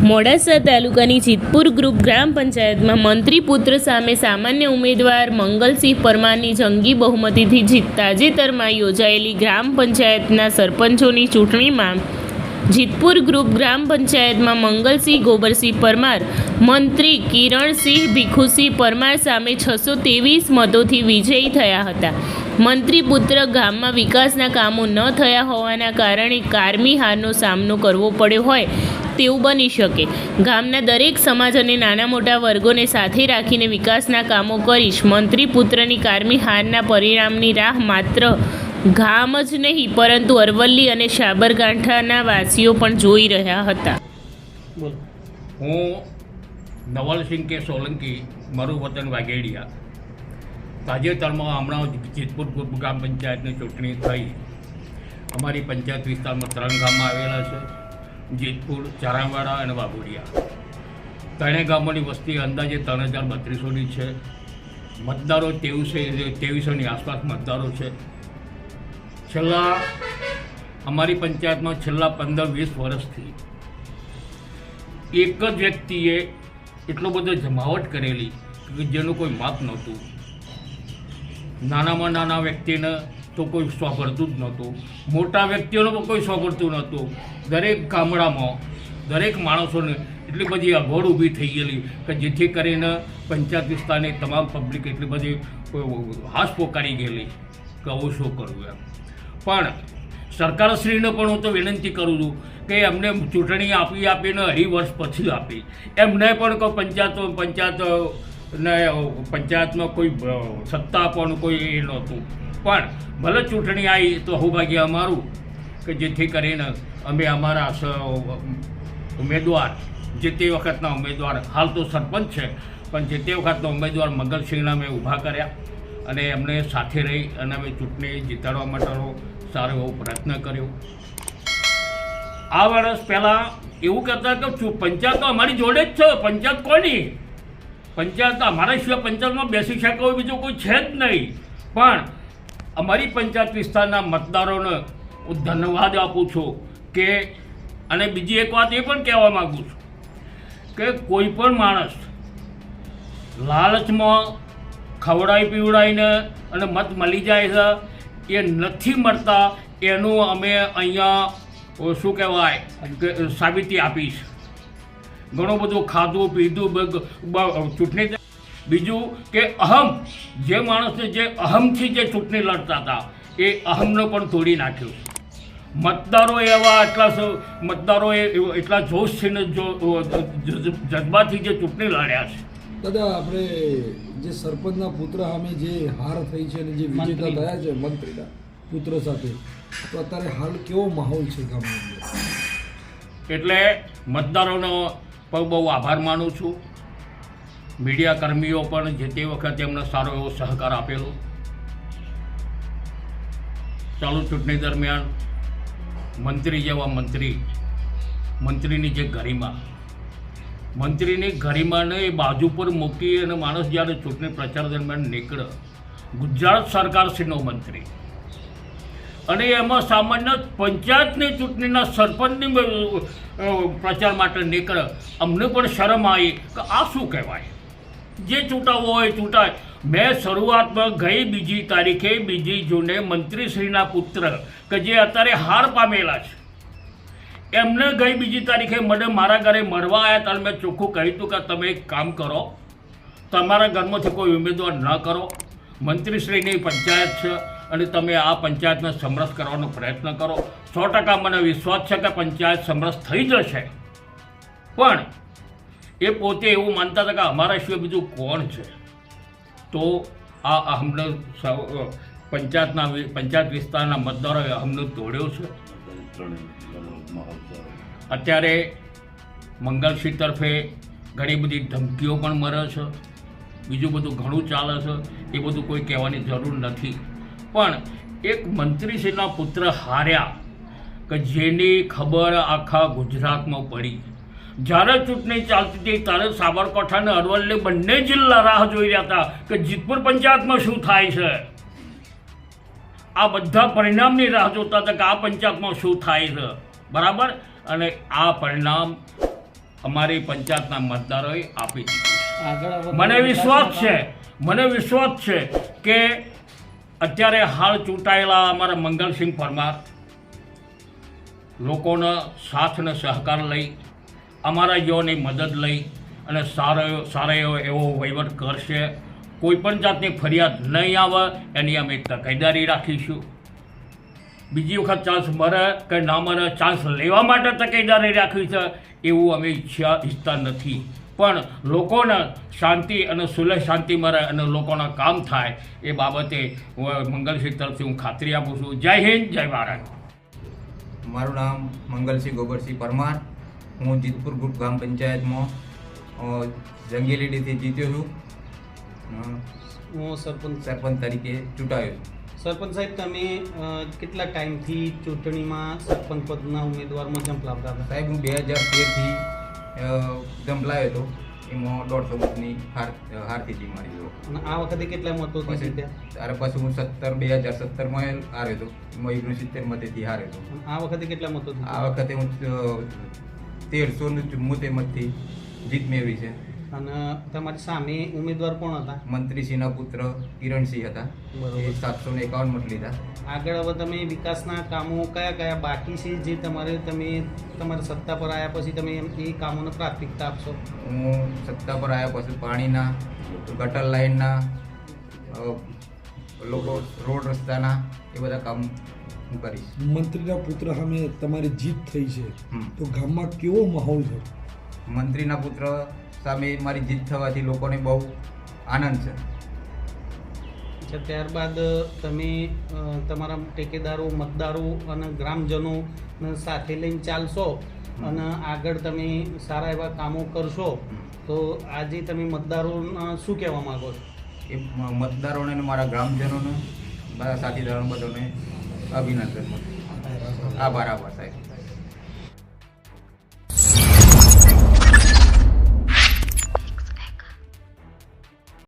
મોડાસા તાલુકાની જીતપુર ગ્રુપ ગ્રામ પંચાયતમાં મંત્રી પુત્ર સામે સામાન્ય ઉમેદવાર મંગલસિંહ પરમારની જંગી બહુમતીથી જીત તાજેતરમાં યોજાયેલી ગ્રામ પંચાયતના સરપંચોની ચૂંટણીમાં જીતપુર ગ્રુપ ગ્રામ પંચાયતમાં મંગલસિંહ, ગોબરસિંહ પરમાર, મંત્રી કિરણસિંહ, ભીખુસિંહ પરમાર સામે છસો ત્રેવીસ મતોથી વિજયી થયા હતા. મંત્રી પુત્ર ગામમાં વિકાસના કામો ન થયા હોવાના કારણે કારમી હારનો સામનો કરવો પડ્યો હોય તેવું બની શકે. ગામના દરેક સમાજ અને નાના મોટા વર્ગોને સાથે રાખીને વિકાસના કામો કરીશ. મંત્રી પુત્રની કારમી હારના પરિણામની રાહ માત્ર ગામ જ નહીં પરંતુ અરવલ્લી અને સાબરકાંઠાના વાસીઓ પણ જોઈ રહ્યા હતા. હું નવલસિંહ કે સોલંકી મારું વતન વાઘેડિયા. તાજેતરમાં હમણાં જેતપુર ગ્રામ પંચાયતની ચૂંટણી થઈ. અમારી પંચાયત વિસ્તારમાં ત્રણ ગામમાં આવેલા છે. જેતપુર ચારાવાડા અને વાઘોડિયા. ત્રણેય ગામોની વસ્તી અંદાજે ત્રણ હજાર બત્રીસોની છે. મતદારો તેવીસે તેવીસોની આસપાસ મતદારો છે. છેલ્લા અમારી પંચાયતમાં છેલ્લા પંદર, વીસ વર્ષથી એક જ વ્યક્તિએ એટલો બધો જમાવટ કરેલી કે જેનું કોઈ માપ નહોતું. નાનામાં નાના વ્યક્તિને તો કોઈ સ્વાગળતું જ નહોતું. મોટા વ્યક્તિઓને પણ કોઈ સ્વાગળતું નહોતું. દરેક ગામડામાં, દરેક માણસોને એટલી બધી અગવડ ઊભી થઈ ગયેલી કે જેથી કરીને પંચાયત વિસ્તારની તમામ પબ્લિક એટલી બધી હાશ પોકારી ગયેલી કે આવું શું કરવું એમ. પણ સરકારશ્રીને પણ હું તો વિનંતી કરું છું કે એમને ચૂંટણી આપી આપીને અઢી વર્ષ પછી આપી. એમને પણ કોઈ પંચાયતો, પંચાયત ને પંચાયતમાં કોઈ સત્તા પણ કોઈ એ નહોતું. પણ ભલે ચૂંટણી આવી તો સૌભાગ્ય અમારું કે જેથી કરીને અમે અમારા ઉમેદવાર જે તે વખતના ઉમેદવાર, હાલ તો સરપંચ છે, પણ જે તે વખતના ઉમેદવાર મંગલસિંહના અમે ઊભા કર્યા અને એમને સાથે રહી અને અમે ચૂંટણી જીતાડવા માટેનો સારો એવો પ્રયત્ન કર્યો. આ વર્ષ પહેલાં એવું કહેતા કે પંચાયત તો અમારી જોડે જ છે, પંચાયત કોની? પંચાયત અમારા સિવાય પંચાયતમાં બેસી શકે એવું બીજું કોઈ છે જ નહીં. પણ અમારી પંચાયત વિસ્તારના મતદારોને હું ધન્યવાદ આપું છું કે, અને બીજી એક વાત એ પણ કહેવા માગું છું કે કોઈ પણ માણસ લાલચમાં ખવડાવી પીવડાઈને અને મત મળી જાય છે, એ નથી મળતા, એનું અમે અહીંયા શું કહેવાય સાબિતી આપીશ. ઘણું બધું ખાધું, પીધું ચૂંટણી બીજું કે અહમ જે માણસને જે અહમથી જે ચૂંટણી લડતા હતા એ અહમને પણ તોડી નાખ્યું. મતદારો એવા એટલા સ- મતદારો એ- એટલા છે ને જો જ- જ- જે ચૂંટણી લડ્યા છે. દાદા આપણે જે સરપંચના પુત્ર સામે જે હાર થઈ છે અને જે વિજેતા. થયા છે મંત્રીના પુત્ર સાથે તો અત્યારે હાલ કેવો માહોલ છે ગામની અંદર એટલે મતદારોનો પણ બહુ આભાર માનું છું. મીડિયા કર્મીઓ પણ જે તે વખતે એમને સારો એવો સહકાર આપેલો. ચાલુ ચૂંટણી દરમિયાન મંત્રી જેવા મંત્રી, મંત્રીની જે ગરિમા. મંત્રીની ગરિમાને એ બાજુ પર મૂકી અને માણસ જ્યારે ચૂંટણી પ્રચાર દરમિયાન નીકળે, ગુજરાત સરકારશ્રીનો મંત્રી. અને એમાં સામાન્ય પંચાયતની ચૂંટણીના સરપંચની પ્રચાર માટે નીકળે. અમને પણ શરમ આવી કે આ શું કહેવાય? જે ચૂંટાવવો હોય ચૂંટાય. મેં શરૂઆતમાં ગઈ બીજી તારીખે, બીજી જૂને મંત્રીશ્રીના પુત્ર, કે જે અત્યારે હાર પામેલા છે. એમને ગઈ બીજી તારીખે મને મારા ઘરે મળવા આવ્યા ત્યારે મેં ચોખ્ખું કહ્યું હતું કે તમે એક કામ કરો, તમારા ઘરમાંથી કોઈ ઉમેદવાર ન કરો. મંત્રીશ્રીની પંચાયત છે અને તમે આ પંચાયતને સમરસ કરવાનો પ્રયત્ન કરો. સો ટકા મને વિશ્વાસ છે કે પંચાયત સમરસ થઈ જશે. પણ એ પોતે એવું માનતા હતા કે અમારા સિવાય બીજું કોણ છે? તો આ અમને પંચાયતના પંચાયત વિસ્તારના મતદારોએ અમને તોડ્યો છે. અત્યારે મંગલસિંહ તરફે ઘણી બધી ધમકીઓ પણ મળે છે. બીજું બધું ઘણું ચાલે છે. એ બધું કોઈ કહેવાની જરૂર નથી. પણ એક મંત્રીશ્રીના પુત્ર હાર્યા કે જેની ખબર આખા ગુજરાતમાં પડી. જ્યારે ચૂંટણી ચાલતી હતી ત્યારે સાબરકાંઠા અને અરવલ્લી બંને જિલ્લા રાહ જોઈ રહ્યા હતા કે જીતપુર પંચાયતમાં શું થાય છે. આ બધા પરિણામની રાહ જોતા હતા કે આ પંચાયતમાં શું થાય છે. બરાબર? અને આ પરિણામ અમારી પંચાયતના મતદારોએ આપી દીધું મને વિશ્વાસ છે મને વિશ્વાસ છે કે અત્યારે હાલ ચૂંટાયેલા અમારા મંગલસિંહ પરમાર લોકોનો સાથ અને સહકાર લઈ અમારા જેઓની મદદ લઈ અને સારો સારો એવો વહીવટ કરશે. કોઈ પણ જાતની ફરિયાદ નહીં આવે, એની અમે તકેદારી રાખીશું. બીજી વખત ચાન્સ મળે કે ના મળે ચાન્સ લેવા માટે તકેદારી રાખી છે, એવું અમે ઈચ્છા ઈચ્છતા નથી. પણ લોકોને શાંતિ અને સુલહ શાંતિ મળે અને લોકોના કામ થાય, એ બાબતે મંગલસિંહ તરફથી હું ખાતરી આપું છું. જય હિન્દ, જય ભારત. મારું નામ મંગલસિંહ ગોબરસિંહ પરમાર. હું જીતપુર ગ્રુપ ગ્રામ પંચાયતમાં જંગેલીડીથી જીત્યો છું. હું સરપંચ. સરપંચ તરીકે ચૂંટાયો સરપંચ સાહેબ તમે કેટલા ટાઈમથી ચૂંટણીમાં સરપંચ પદના ઉમેદવારમાં ઝંપલાવતા હતા? સાહેબ હું બે હજાર તેરથી જંપલાયો હતો. એમાં દોઢસો મતની હાર હારથી જી મારી અને આ વખતે કેટલા મતો ત્યાર પછી હું સત્તર બે હજાર સત્તરમાં હાર્યો હતો. એમાં ઓગણસિત્તેર મતેથી હાર્યો હતો. આ વખતે કેટલા મતો આ વખતે હું તેરસો ચુમ્મોતેર મતથી જીત મેળવી છે. અને તમારી સામે ઉમેદવાર કોણ હતા? મંત્રીશ્રીના પુત્ર કિરણસિંહ હતા. સાતસો ને એકાવન મત લીધા. આગળ હવે તમે વિકાસના કામો કયા કયા બાકી છે જે તમારે તમે તમારા સત્તા પર આવ્યા પછી તમે એ કામોને પ્રાથમિકતા આપશો? હું સત્તા પર આવ્યા પછી પાણીના ગટર લાઇનના લોકો રોડ રસ્તાના એ બધા કામ હું કરીશ. મંત્રીના પુત્ર સામે તમારી જીત થઈ છે. તો ગામમાં કેવો માહોલ છે? મંત્રીના પુત્ર સામે મારી જીત થવાથી લોકોને બહુ આનંદ છે. અચ્છા ત્યારબાદ તમે તમારા ટેકેદારો મતદારો અને ગ્રામજનો સાથે લઈને ચાલશો અને આગળ તમે સારા એવા કામો કરશો તો આજે તમે મતદારોને શું કહેવા માંગો છો? એ મતદારોને મારા ગ્રામજનોને મારા સાથીદારો બધાને અભિનંદન. આભાર. આભાર સાહેબ.